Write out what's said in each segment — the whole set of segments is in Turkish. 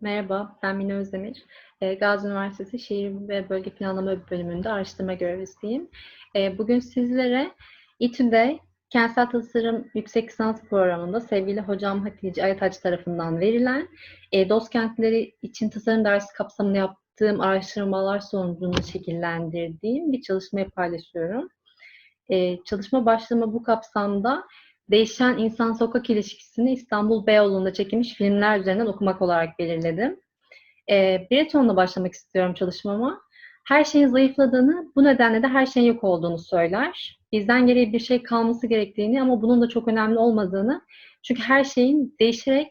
Merhaba, ben Mine Özdemir. Eee, Gazi Üniversitesi Şehir ve Bölge Planlama Bölümünde araştırma görevlisiyim. Eee, bugün sizlere İTÜ'de Kentsel Tasarım Yüksek Lisans Programı'nda sevgili hocam Hatice Ayataç tarafından verilen eee DOS kentleri için tasarım dersi kapsamında yaptığım araştırmalar sonucunda şekillendirdiğim bir çalışmayı paylaşıyorum. Eee, çalışma başlığımı bu kapsamda değişen insan-sokak ilişkisini İstanbul Beyoğlu'nda çekilmiş filmler üzerinden okumak olarak belirledim. Eee bir tonla başlamak istiyorum çalışmama. Her şeyin zayıfladığını, bu nedenle de her şeyin yok olduğunu söyler. Bizden geriye bir şey kalması gerektiğini ama bunun da çok önemli olmadığını, çünkü her şeyin değişerek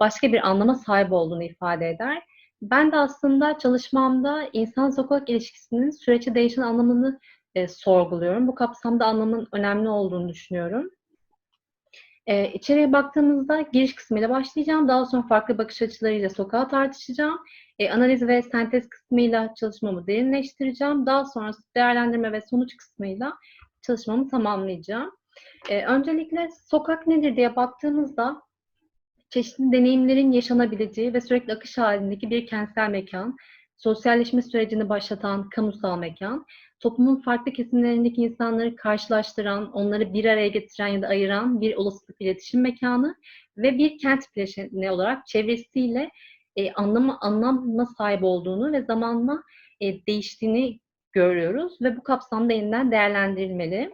başka bir anlama sahip olduğunu ifade eder. Ben de aslında çalışmamda insan-sokak ilişkisinin süreçte değişen anlamını eee, sorguluyorum. Bu kapsamda anlamın önemli olduğunu düşünüyorum. Eee, içeriye baktığımızda giriş kısmıyla başlayacağım. Daha sonra farklı bakış açılarıyla sokağı tartışacağım. Eee, analiz ve sentez kısmıyla çalışmamı derinleştireceğim. Daha sonrası değerlendirme ve sonuç kısmıyla çalışmamı tamamlayacağım. Eee, öncelikle sokak nedir diye baktığımızda çeşitli deneyimlerin yaşanabileceği ve sürekli akış halindeki bir kentsel mekan, sosyalleşme sürecini başlatan kamusal mekan, toplumun farklı kesimlerindeki insanları karşılaştıran, onları bir araya getiren ya da ayıran bir olasılık iletişim mekanı ve bir kent bileşeni olarak çevresiyle e, anlama, anlamına sahip olduğunu ve zamanla e, değiştiğini görüyoruz ve bu kapsamda yeniden değerlendirilmeli.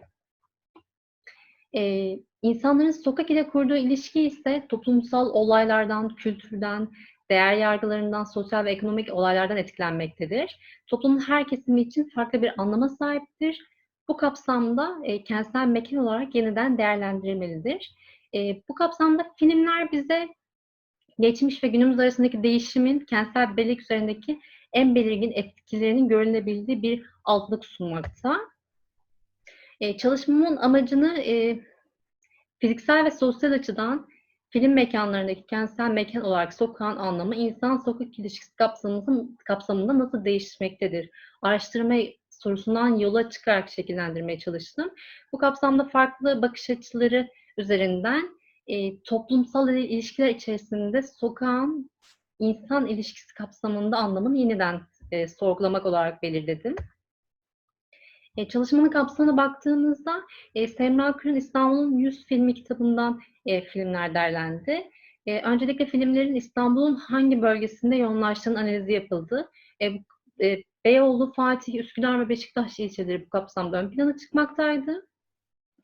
E, insanların sokak ile kurduğu ilişki ise toplumsal olaylardan, kültürden, değer yargılarından, sosyal ve ekonomik olaylardan etkilenmektedir. Toplumun her kesimi için farklı bir anlama sahiptir. Bu kapsamda e, kentsel mekan olarak yeniden değerlendirilmelidir. E, bu kapsamda filmler bize geçmiş ve günümüz arasındaki değişimin kentsel bellek üzerindeki en belirgin etkilerinin görülebildiği bir altlık sunmakta. E, çalışmamın amacını e, fiziksel ve sosyal açıdan film mekanlarındaki kentsel mekan olarak sokağın anlamı insan-sokak ilişkisi kapsamında, kapsamında nasıl değişmektedir? Araştırma sorusundan yola çıkarak şekillendirmeye çalıştım. Bu kapsamda farklı bakış açıları üzerinden e, toplumsal ilişkiler içerisinde sokağın insan ilişkisi kapsamında anlamını yeniden e, sorgulamak olarak belirledim. E, çalışmanın kapsamına baktığımızda e, Semra Kırın İstanbul'un 100 filmi kitabından e, filmler derlendi. E, öncelikle filmlerin İstanbul'un hangi bölgesinde yoğunlaştığının analizi yapıldı. E, e, Beyoğlu, Fatih, Üsküdar ve Beşiktaş ilçeleri bu kapsamda ön plana çıkmaktaydı.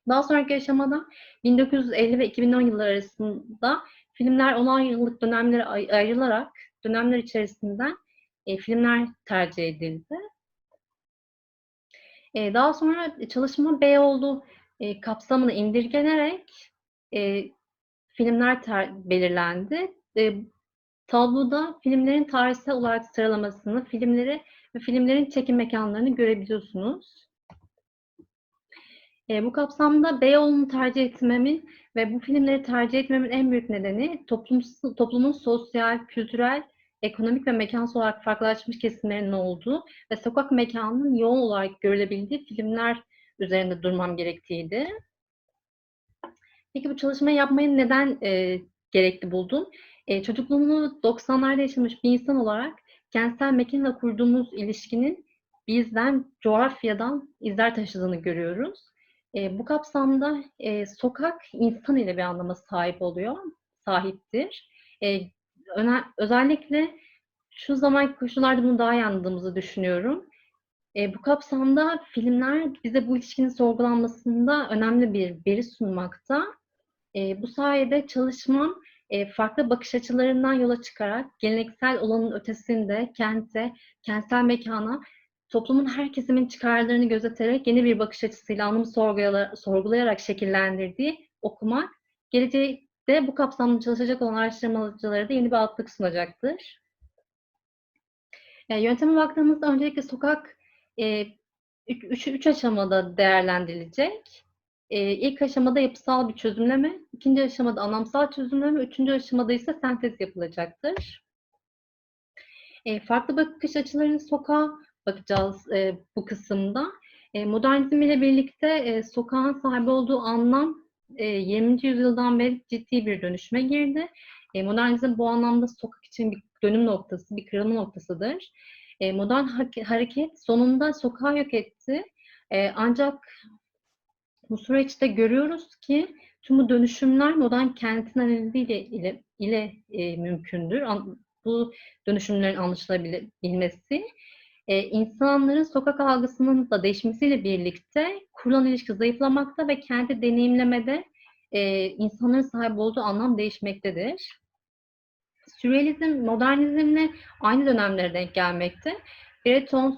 Daha sonraki aşamada 1950 ve 2010 yılları arasında filmler 10 yıllık dönemlere ayrılarak dönemler içerisinden e, filmler tercih edildi. E, daha sonra çalışma Beyoğlu e, kapsamına indirgenerek e, filmler belirlendi. E, tabloda filmlerin tarihsel olarak sıralamasını, filmleri ve filmlerin çekim mekanlarını görebiliyorsunuz. E, bu kapsamda Beyoğlu'nu tercih etmemin ve bu filmleri tercih etmemin en büyük nedeni toplum, toplumun sosyal, kültürel, ekonomik ve mekansal olarak farklılaşmış kesimlerinin olduğu ve sokak mekanının yoğun olarak görülebildiği filmler üzerinde durmam gerektiğiydi. Peki bu çalışmayı yapmayı neden e, gerekli buldum? E, çocukluğunu 90'larda yaşamış bir insan olarak kentsel mekanla kurduğumuz ilişkinin bizden, coğrafyadan izler taşıdığını görüyoruz. E, bu kapsamda e, sokak insan ile bir anlama sahip oluyor, sahiptir. E, öne, özellikle şu zamanki koşullarda bunu daha iyi anladığımızı düşünüyorum. E, bu kapsamda filmler bize bu ilişkinin sorgulanmasında önemli bir veri sunmakta. E, bu sayede çalışmam e, farklı bakış açılarından yola çıkarak geleneksel olanın ötesinde kente, kentsel mekana, toplumun her kesimin çıkarlarını gözeterek yeni bir bakış açısıyla anlamı sorgulayarak şekillendirdiği okumak, gelecekte bu kapsamda çalışacak olan araştırmacılara da yeni bir altlık sunacaktır. Yani yönteme baktığımızda öncelikle sokak e, üç, üç aşamada değerlendirilecek. E, ilk aşamada yapısal bir çözümleme, ikinci aşamada anlamsal çözümleme, üçüncü aşamada ise sentez yapılacaktır. E, farklı bakış açılarını sokağa bakacağız e, bu kısımda. E, modernizm ile birlikte e, sokağın sahibi olduğu anlam e, 20. yüzyıldan beri ciddi bir dönüşme girdi. E, modernizm bu anlamda sokak için bir dönüm noktası, bir kırılma noktasıdır. E, modern hareket sonunda sokağı yok etti. E, ancak bu süreçte görüyoruz ki tüm bu dönüşümler modern kentin analiziyle ile, ile e, mümkündür. An, bu dönüşümlerin anlaşılabilmesi e, insanların sokak algısının da değişmesiyle birlikte kurulan ilişki zayıflamakta ve kendi deneyimlemede e, insanların sahip olduğu anlam değişmektedir. Sürrealizm, modernizmle aynı dönemlere denk gelmekte. Breton,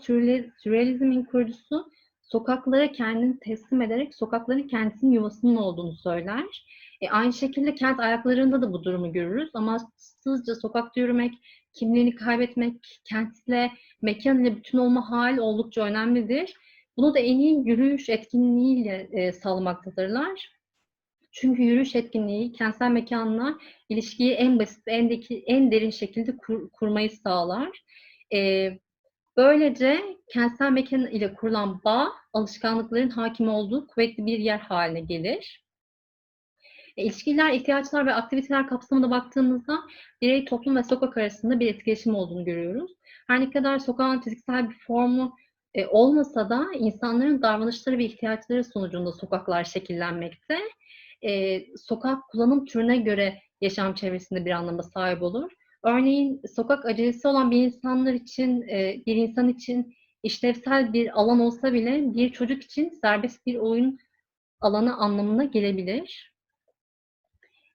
sürrealizmin kurucusu sokaklara kendini teslim ederek sokakların kendisinin yuvasının olduğunu söyler. E, aynı şekilde kent ayaklarında da bu durumu görürüz ama sızca sokakta yürümek, kimliğini kaybetmek, kentle, mekan ile bütün olma hali oldukça önemlidir. Bunu da en iyi yürüyüş etkinliğiyle e, sağlamaktadırlar. Çünkü yürüyüş etkinliği kentsel mekanla ilişkiyi en basit, en, deki, en derin şekilde kur, kurmayı sağlar. E, böylece kentsel mekan ile kurulan bağ, alışkanlıkların hakim olduğu kuvvetli bir yer haline gelir. E, ilişkiler, ihtiyaçlar ve aktiviteler kapsamında baktığımızda birey, toplum ve sokak arasında bir etkileşim olduğunu görüyoruz. Her ne kadar sokağın fiziksel bir formu e, olmasa da insanların davranışları ve ihtiyaçları sonucunda sokaklar şekillenmekte. E, sokak kullanım türüne göre yaşam çevresinde bir anlama sahip olur. Örneğin sokak acelesi olan bir insanlar için, bir insan için işlevsel bir alan olsa bile bir çocuk için serbest bir oyun alanı anlamına gelebilir.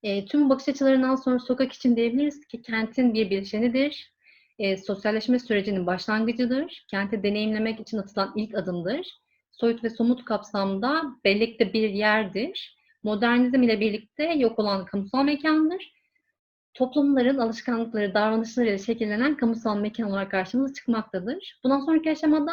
E, tüm bakış açılarından sonra sokak için diyebiliriz ki kentin bir bileşenidir. E, sosyalleşme sürecinin başlangıcıdır. Kenti deneyimlemek için atılan ilk adımdır. Soyut ve somut kapsamda bellekte bir yerdir. Modernizm ile birlikte yok olan kamusal mekandır. Toplumların alışkanlıkları, davranışlarıyla şekillenen kamusal mekan olarak karşımıza çıkmaktadır. Bundan sonraki aşamada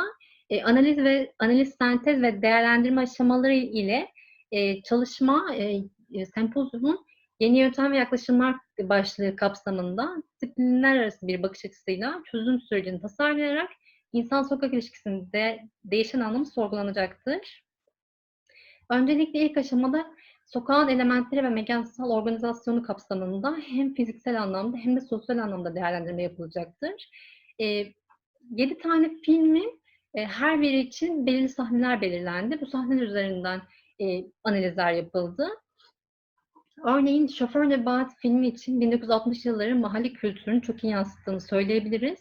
e, analiz ve analiz, sentez ve değerlendirme aşamaları ile e, çalışma e, e sempozyumun Yeni yöntem ve yaklaşımlar başlığı kapsamında disiplinler arası bir bakış açısıyla çözüm sürecini tasarlayarak insan-sokak ilişkisinde değişen anlamı sorgulanacaktır. Öncelikle ilk aşamada sokağın elementleri ve mekansal organizasyonu kapsamında hem fiziksel anlamda hem de sosyal anlamda değerlendirme yapılacaktır. E, 7 tane filmin e, her biri için belirli sahneler belirlendi. Bu sahneler üzerinden e, analizler yapıldı. Örneğin Şoför Nebahat filmi için 1960 yılların mahalle kültürünü çok iyi yansıttığını söyleyebiliriz.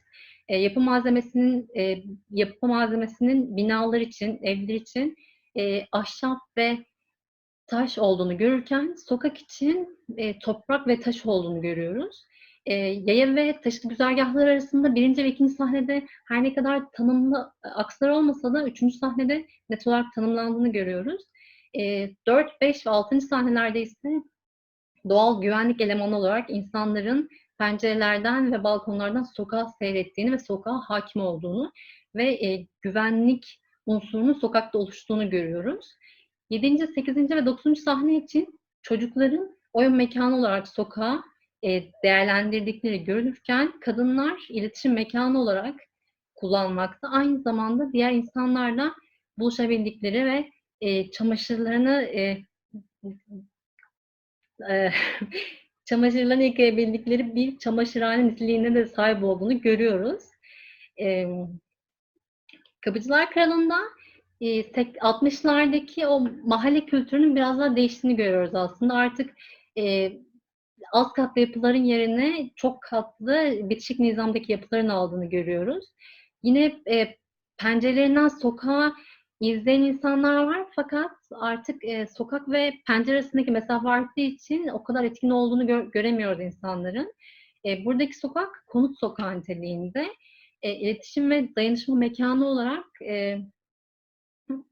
E, yapı malzemesinin e, yapı malzemesinin binalar için, evler için e, ahşap ve taş olduğunu görürken sokak için e, toprak ve taş olduğunu görüyoruz. E, yaya ve taşıt güzergahlar arasında birinci ve ikinci sahnede her ne kadar tanımlı akslar olmasa da üçüncü sahnede net olarak tanımlandığını görüyoruz. E, 4, 5 ve 6. sahnelerde ise doğal güvenlik elemanı olarak insanların pencerelerden ve balkonlardan sokağa seyrettiğini ve sokağa hakim olduğunu ve e, güvenlik unsurunun sokakta oluştuğunu görüyoruz. 7. 8. ve 9. sahne için çocukların oyun mekanı olarak sokağa e, değerlendirdikleri görülürken kadınlar iletişim mekanı olarak kullanmakta. Aynı zamanda diğer insanlarla buluşabildikleri ve e, çamaşırlarını e, e, çamaşırlarını yıkayabildikleri bir çamaşırhane niteliğine de sahip olduğunu görüyoruz. E, Kapıcılar Kralı'nda e, 60'lardaki o mahalle kültürünün biraz daha değiştiğini görüyoruz aslında. Artık az katlı yapıların yerine çok katlı bitişik nizamdaki yapıların aldığını görüyoruz. Yine e, pencerelerinden sokağa izleyen insanlar var fakat artık e, sokak ve pencere arasındaki mesafe arttığı için o kadar etkin olduğunu gö- göremiyoruz insanların. E, buradaki sokak konut sokağı niteliğinde e, iletişim ve dayanışma mekanı olarak e,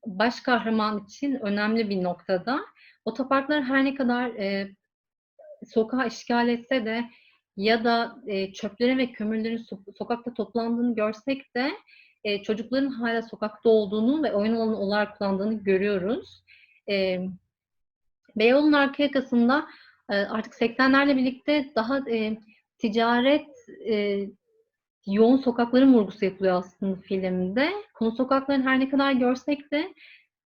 baş kahraman için önemli bir noktada. Otoparklar her ne kadar e, sokağı işgal etse de ya da e, çöplerin ve kömürlerin so- sokakta toplandığını görsek de e, çocukların hala sokakta olduğunu ve oyun alanı olarak kullandığını görüyoruz. E, Beyoğlu'nun arka yakasında e, artık 80'lerle birlikte daha e, ticaret e, yoğun sokakların vurgusu yapılıyor aslında filmde. Konu sokakların her ne kadar görsek de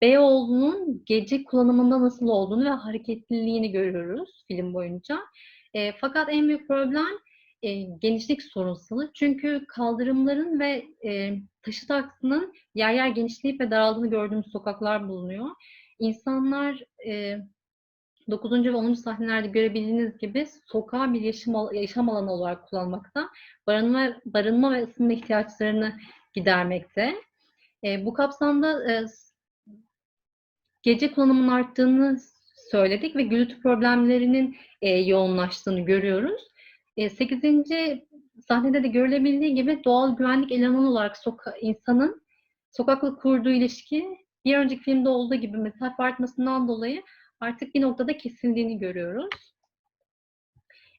Beyoğlu'nun gece kullanımında nasıl olduğunu ve hareketliliğini görüyoruz film boyunca. E, fakat en büyük problem e, genişlik sorunsalı. Çünkü kaldırımların ve e, taşıt aksının yer yer genişleyip ve daraldığını gördüğümüz sokaklar bulunuyor. İnsanlar e, 9. ve 10. sahnelerde görebildiğiniz gibi sokağı bir yaşam, yaşam alanı olarak kullanmakta. Barınma, barınma ve ısınma ihtiyaçlarını gidermekte. E, bu kapsamda e, gece kullanımının arttığını söyledik ve gürültü problemlerinin e, yoğunlaştığını görüyoruz. E, 8. sahnede de görülebildiği gibi doğal güvenlik elemanı olarak soka insanın sokakla kurduğu ilişki bir önceki filmde olduğu gibi mesafe artmasından dolayı artık bir noktada kesildiğini görüyoruz.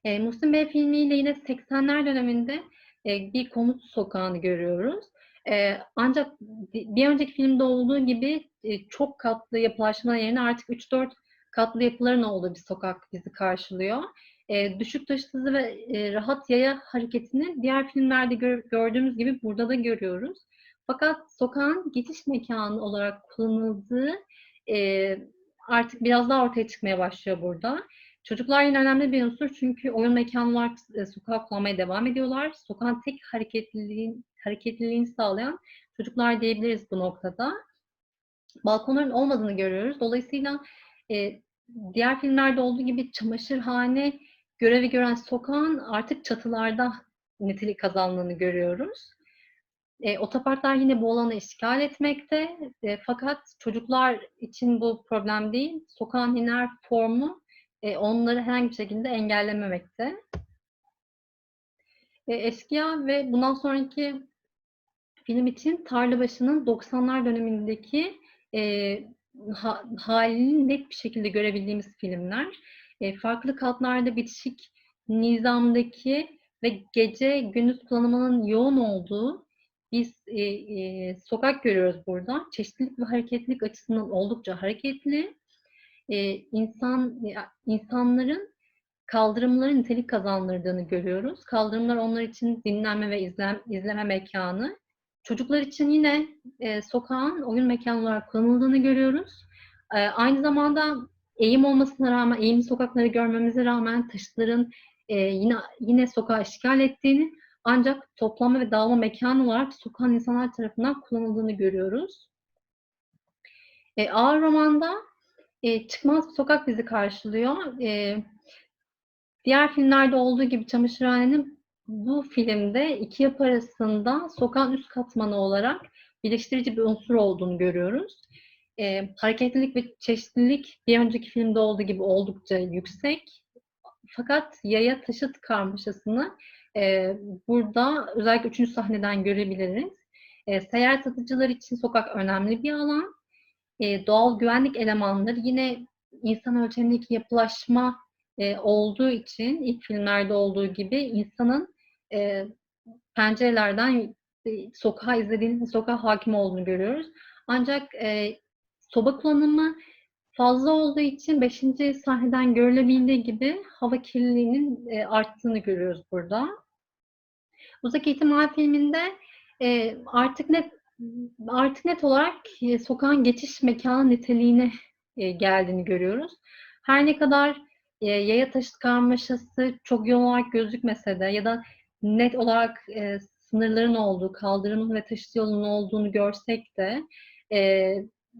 E, Muhsin Bey filmiyle yine 80'ler döneminde e, bir komut sokağını görüyoruz. E, ancak bir önceki filmde olduğu gibi e, çok katlı yapılaşma yerine artık 3-4 katlı yapıların olduğu bir sokak bizi karşılıyor. E, düşük taşıt hızı ve e, rahat yaya hareketini diğer filmlerde gör, gördüğümüz gibi burada da görüyoruz. Fakat sokağın geçiş mekanı olarak kullanıldığı e, artık biraz daha ortaya çıkmaya başlıyor burada. Çocuklar yine önemli bir unsur çünkü oyun mekanı olarak e, sokağı kullanmaya devam ediyorlar. Sokağın tek hareketliliğin, hareketliliğini sağlayan çocuklar diyebiliriz bu noktada. Balkonların olmadığını görüyoruz. Dolayısıyla e, diğer filmlerde olduğu gibi çamaşırhane görevi gören sokağın artık çatılarda nitelik kazandığını görüyoruz. E, otoparklar yine bu alanı işgal etmekte. E, fakat çocuklar için bu problem değil. Sokağın iner formu e, onları herhangi bir şekilde engellememekte. E, Eşkıya ve bundan sonraki film için Tarlabaşı'nın 90'lar dönemindeki e, ha, halini net bir şekilde görebildiğimiz filmler. E, farklı katlarda bitişik nizamdaki ve gece gündüz kullanımının yoğun olduğu biz e, e, sokak görüyoruz burada. Çeşitlilik ve hareketlilik açısından oldukça hareketli. E, insan insanların kaldırımların nitelik kazandırdığını görüyoruz. Kaldırımlar onlar için dinlenme ve izlem, izleme mekanı. Çocuklar için yine e, sokağın oyun mekanı olarak kullanıldığını görüyoruz. E, aynı zamanda eğim olmasına rağmen, eğimli sokakları görmemize rağmen taşıtların e, yine yine sokağı işgal ettiğini ancak toplama ve dağılma mekanı olarak sokağın insanlar tarafından kullanıldığını görüyoruz. E, ağır romanda e, çıkmaz bir sokak bizi karşılıyor. E, diğer filmlerde olduğu gibi Çamaşırhane'nin bu filmde iki yapı arasında sokağın üst katmanı olarak birleştirici bir unsur olduğunu görüyoruz. E, hareketlilik ve çeşitlilik bir önceki filmde olduğu gibi oldukça yüksek. Fakat yaya taşıt karmaşasını e, burada özellikle üçüncü sahneden görebiliriz. E, seyahat satıcılar için sokak önemli bir alan. E, doğal güvenlik elemanları yine insan ölçeğindeki yapılaşma e, olduğu için ilk filmlerde olduğu gibi insanın e, pencerelerden e, sokağa izlediğiniz sokağa hakim olduğunu görüyoruz. Ancak e, soba kullanımı fazla olduğu için 5. sahneden görülebildiği gibi hava kirliliğinin e, arttığını görüyoruz burada. Uzak İhtimal filminde e, artık net artık net olarak e, sokağın geçiş mekanı niteliğine geldiğini görüyoruz. Her ne kadar yaya taşıt karmaşası çok yoğun olarak gözükmese de ya da net olarak sınırların olduğu, kaldırımın ve taşıt yolunun olduğunu görsek de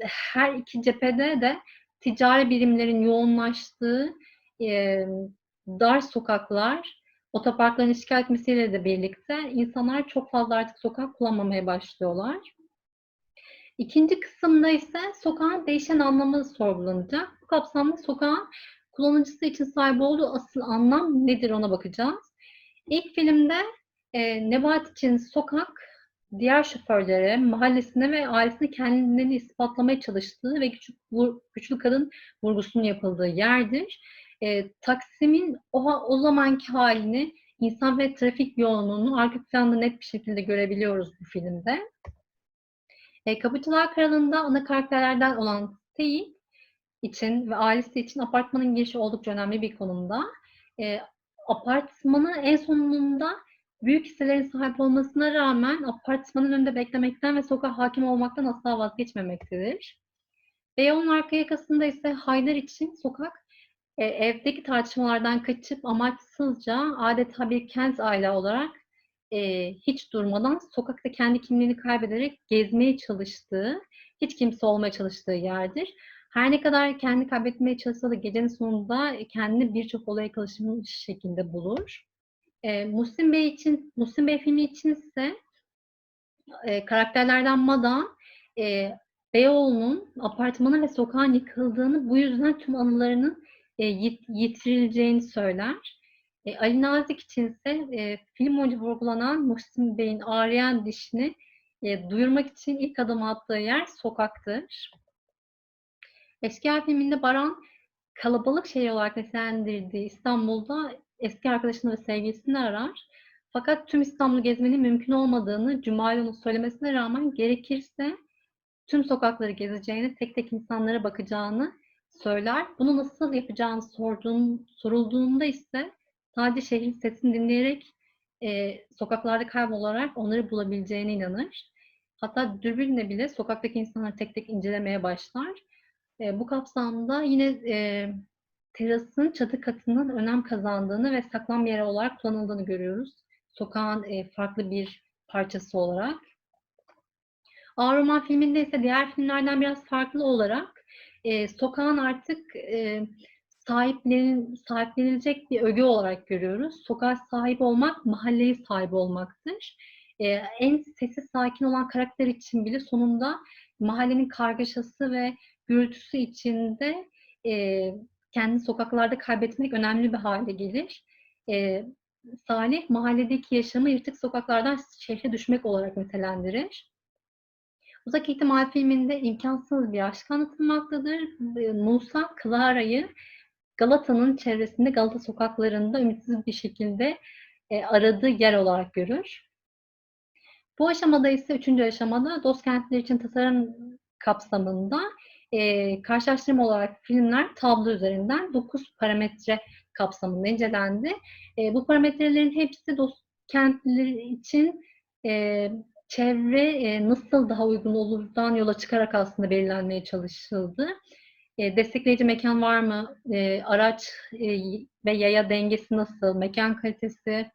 her iki cephede de ticari birimlerin yoğunlaştığı e, dar sokaklar otoparkların işgal etmesiyle de birlikte insanlar çok fazla artık sokak kullanmamaya başlıyorlar. İkinci kısımda ise sokağın değişen anlamı sorgulanacak. Bu kapsamda sokağın kullanıcısı için sahip olduğu asıl anlam nedir ona bakacağız. İlk filmde e, Nebat için sokak diğer şoförlere, mahallesine ve ailesine kendilerini ispatlamaya çalıştığı ve güçlü, güçlü kadın vurgusunun yapıldığı yerdir. E, Taksim'in o, o zamanki halini, insan ve trafik yoğunluğunu arka planda net bir şekilde görebiliyoruz bu filmde. E, Kapıcılar Kralı'nda ana karakterlerden olan Seyit için ve ailesi için apartmanın girişi oldukça önemli bir konumda. E, apartmanı en sonunda büyük hisselerin sahip olmasına rağmen apartmanın önünde beklemekten ve sokağa hakim olmaktan asla vazgeçmemektedir. Beyoğlu'nun arka yakasında ise Haydar için sokak E, evdeki tartışmalardan kaçıp amaçsızca adeta bir kent aile olarak e, hiç durmadan sokakta kendi kimliğini kaybederek gezmeye çalıştığı, hiç kimse olmaya çalıştığı yerdir. Her ne kadar kendi kaybetmeye çalışsa da gecenin sonunda kendini birçok olaya karışmış şekilde bulur. E, Muhsin Bey için, Muhsin Bey filmi için ise e, karakterlerden Mada, e, Beyoğlu'nun apartmanı ve sokağın yıkıldığını, bu yüzden tüm anılarının e, yit, yitirileceğini söyler. E, Ali Nazik içinse e, film boyunca vurgulanan Muhsin Bey'in ağrıyan dişini e, duyurmak için ilk adım attığı yer sokaktır. Eski filminde Baran kalabalık şehir olarak nitelendirdiği İstanbul'da eski arkadaşını ve sevgilisini arar. Fakat tüm İstanbul'u gezmenin mümkün olmadığını Cumali'nin söylemesine rağmen gerekirse tüm sokakları gezeceğini, tek tek insanlara bakacağını söyler. Bunu nasıl yapacağını sorduğum, sorulduğunda ise sadece şehrin sesini dinleyerek e, sokaklarda kaybolarak onları bulabileceğine inanır. Hatta dürbünle bile sokaktaki insanları tek tek incelemeye başlar. E, bu kapsamda yine e, terasın çatı katının önem kazandığını ve saklanma yeri olarak kullanıldığını görüyoruz. Sokağın e, farklı bir parçası olarak. Ağır Roman filminde ise diğer filmlerden biraz farklı olarak e, sokağın artık e, sahiplenin, sahiplenilecek bir öge olarak görüyoruz. Sokağa sahip olmak, mahalleye sahip olmaktır. E, en sessiz sakin olan karakter için bile sonunda mahallenin kargaşası ve gürültüsü içinde e, kendini sokaklarda kaybetmek önemli bir hale gelir. E, Salih mahalledeki yaşamı yırtık sokaklardan şehre düşmek olarak nitelendirir. Uzak ihtimal filminde imkansız bir aşk anlatılmaktadır. Musa Clara'yı Galata'nın çevresinde Galata sokaklarında ümitsiz bir şekilde e, aradığı yer olarak görür. Bu aşamada ise üçüncü aşamada dost kentler için tasarım kapsamında e, karşılaştırma olarak filmler tablo üzerinden 9 parametre kapsamında incelendi. E, bu parametrelerin hepsi dost kentler için e, çevre e, nasıl daha uygun olurdan yola çıkarak aslında belirlenmeye çalışıldı. E, destekleyici mekan var mı? E, araç e, ve yaya dengesi nasıl? Mekan kalitesi,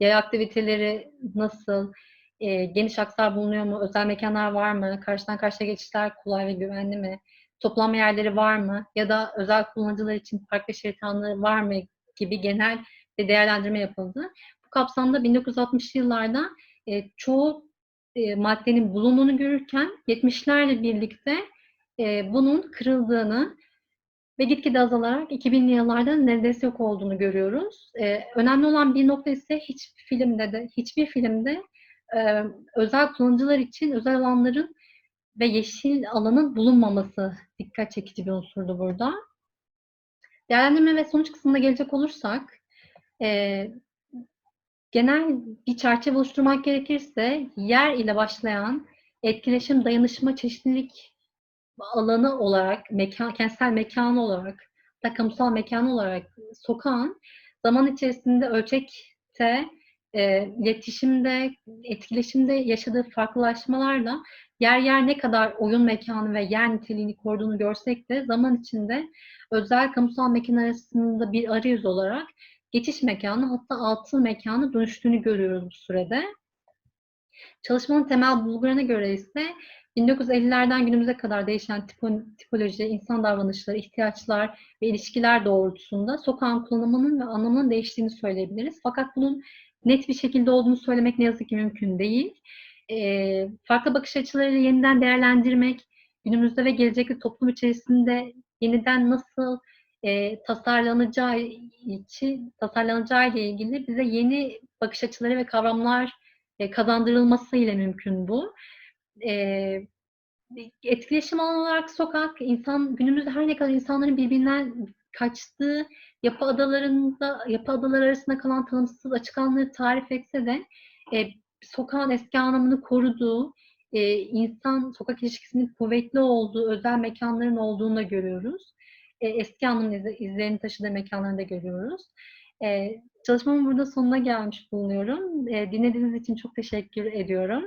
yaya aktiviteleri nasıl? E, geniş aksar bulunuyor mu? Özel mekanlar var mı? Karşıdan karşıya geçişler kolay ve güvenli mi? Toplanma yerleri var mı? Ya da özel kullanıcılar için park ve şerit alanları var mı? Gibi genel bir değerlendirme yapıldı. Bu kapsamda 1960'lı yıllarda e, çoğu e, maddenin bulunduğunu görürken 70'lerle birlikte e, bunun kırıldığını ve gitgide azalarak 2000'li yıllarda neredeyse yok olduğunu görüyoruz. E, önemli olan bir nokta ise hiçbir filmde de hiçbir filmde e, özel kullanıcılar için özel alanların ve yeşil alanın bulunmaması dikkat çekici bir unsurdu burada. Değerlendirme ve sonuç kısmına gelecek olursak, e, genel bir çerçeve oluşturmak gerekirse yer ile başlayan etkileşim, dayanışma, çeşitlilik alanı olarak, mekan, kentsel mekanı olarak, takımsal mekanı olarak sokağın zaman içerisinde ölçekte, e, iletişimde, etkileşimde yaşadığı farklılaşmalarla yer yer ne kadar oyun mekanı ve yer niteliğini koruduğunu görsek de zaman içinde özel kamusal mekan arasında bir arayüz olarak geçiş mekanı hatta altın mekanı dönüştüğünü görüyoruz bu sürede. Çalışmanın temel bulgularına göre ise 1950'lerden günümüze kadar değişen tipoloji, insan davranışları, ihtiyaçlar ve ilişkiler doğrultusunda sokağın kullanımının ve anlamının değiştiğini söyleyebiliriz. Fakat bunun net bir şekilde olduğunu söylemek ne yazık ki mümkün değil. E, farklı bakış açılarıyla yeniden değerlendirmek, günümüzde ve gelecekte toplum içerisinde yeniden nasıl e, tasarlanacağı için tasarlanacağı ile ilgili bize yeni bakış açıları ve kavramlar e, kazandırılması ile mümkün bu. E, etkileşim alanı olarak sokak, insan günümüzde her ne kadar insanların birbirinden kaçtığı yapı adalarında yapı adaları arasında kalan tanımsız açık alanları tarif etse de e, sokağın eski anlamını koruduğu, e, insan sokak ilişkisinin kuvvetli olduğu özel mekanların olduğunu da görüyoruz. E, eski anlamın iz, izlerini taşıdığı mekanları da görüyoruz. E, çalışmamın burada sonuna gelmiş bulunuyorum. E, dinlediğiniz için çok teşekkür ediyorum.